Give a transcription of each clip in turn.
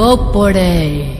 ભોગવો પડે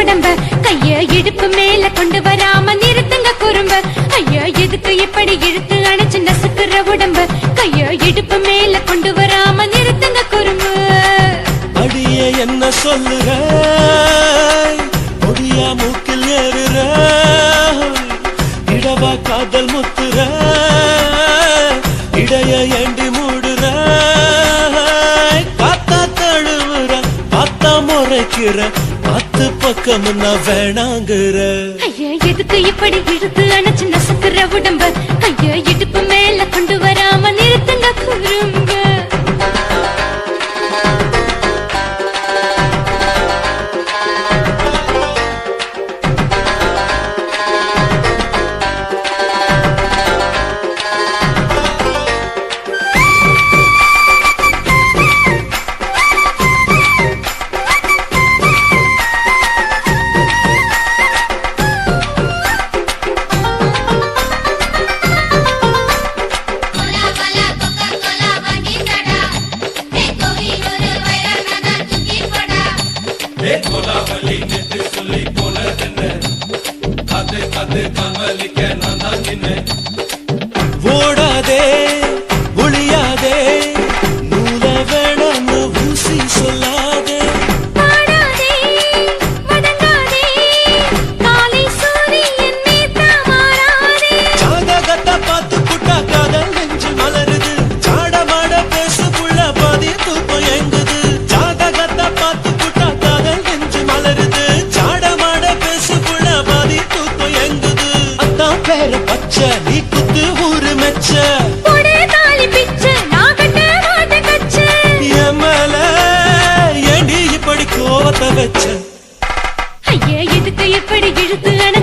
உடம்ப. கைய இடுப்பு மேல கொண்டு வராம நிறுத்துங்க குறும்ப. ஐயா எதுக்கு இப்படி இழுத்து அணைச்சு நசுக்குற உடம்ப? கைய இடுப்பு மேல கொண்டு வராம நிறுத்துங்க குறும்ப. அடியே என்ன சொல்லுற? பொடியா மூக்கில் ஏறுற? இடவா காதல் முத்துற? இடைய ஏண்டி மூடுற? காத்தா தழுவுற காத்தா முறைக்கிற பக்கம் நான் வேணாங்கிற? ஐயா எதுக்கு இப்படி இழுத்து அணைச்சு நசுக்கிற உடம்ப? ஐயா இடுப்பு பார்க்க வச்ச. ஐயா எதுக்கு எப்படி இழுத்து அணை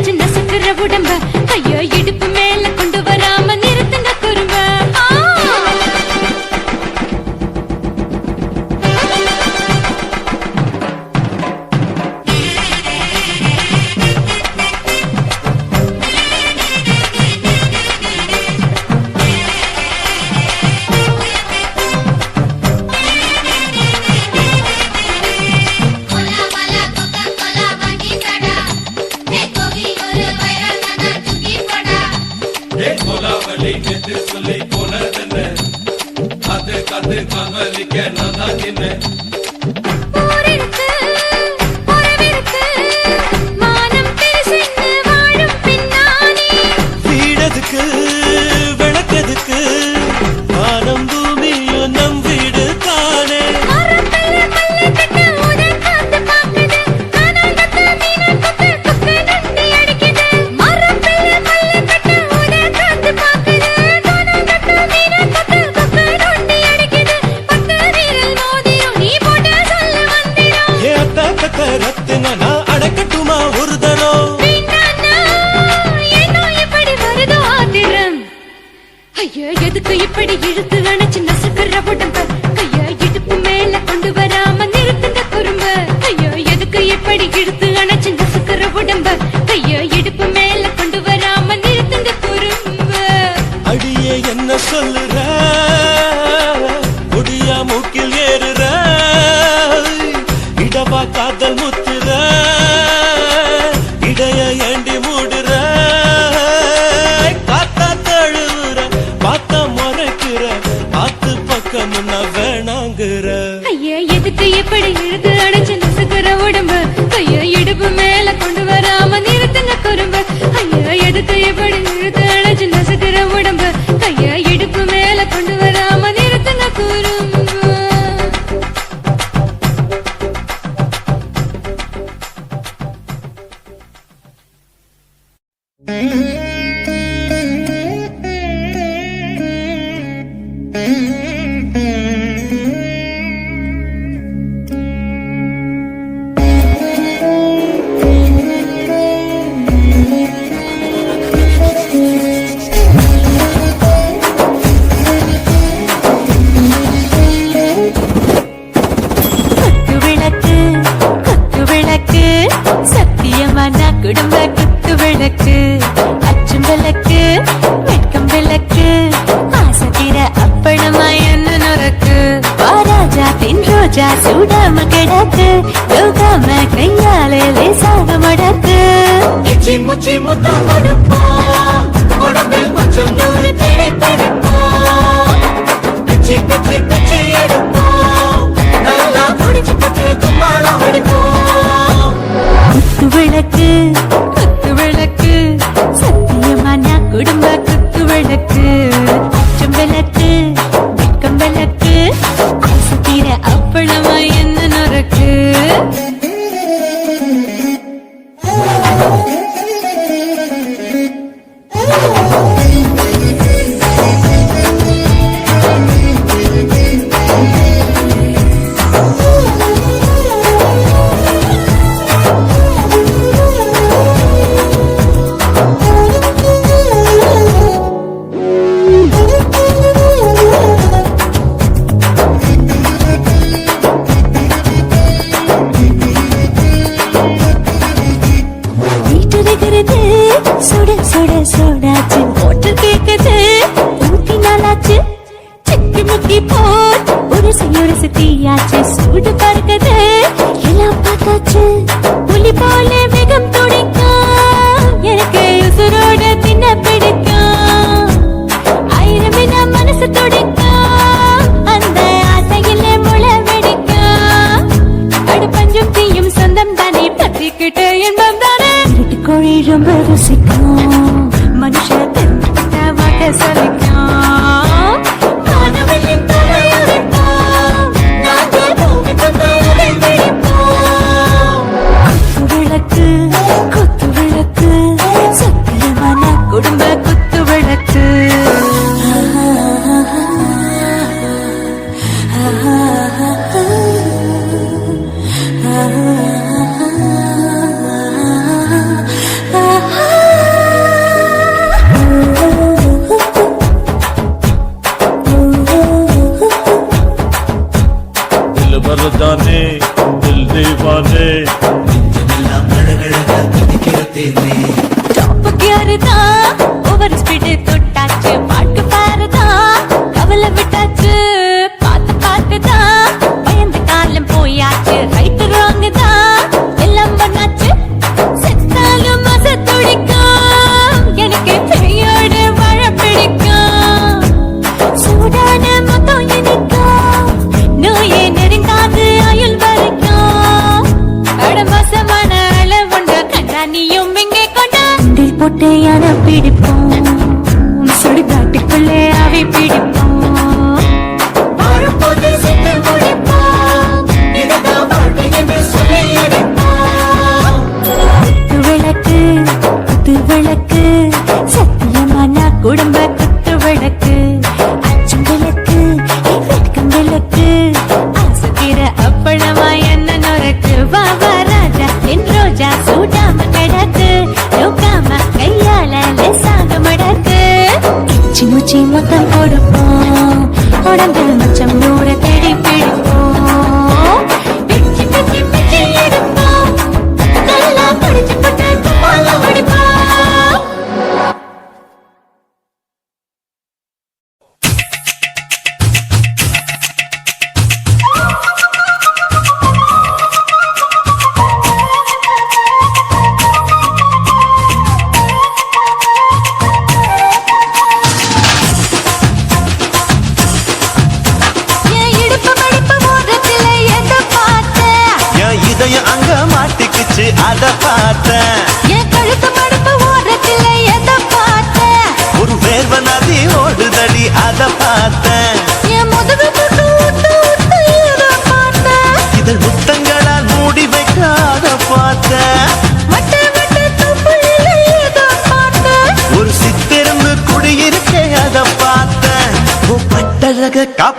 பக்கம்னா வேணாங்கிற? ஐயா எதுக்கு எப்படி இழுத்து அடைஞ்சு நசுக்கிற உடம்பு? ஐயா இடுப்பு மேல கொண்டு வராம நிறுத்துங்க குறும்பு. ஐயா எதுக்கு எப்படி இழுத்து அடைஞ்சு நசுக்கிற உடம்பு? ஐயா இடுப்பு மேல கொண்டு வராம நிறுத்துங்க குறும்பு. Mm-hmm. ரோஜா சூடாம கிடக்கு யோகாம கையாலே லேசாக மடக்கு. முச்சி முச்சி முத்தம் கொடுப்பா உடம்பில் மச்சம் நூறு தேட்டெடுப்பா பிச்சி பிச்சி பிச்சி எடுப்பா நல்லா குடிச்சு பிச்சு கும்மாளம் எடுப்போம் குத்து விளக்கு குத்து விளக்கு சத்தியமா குடும்ப குத்து விளக்கு. se calma. I'm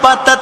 পাতা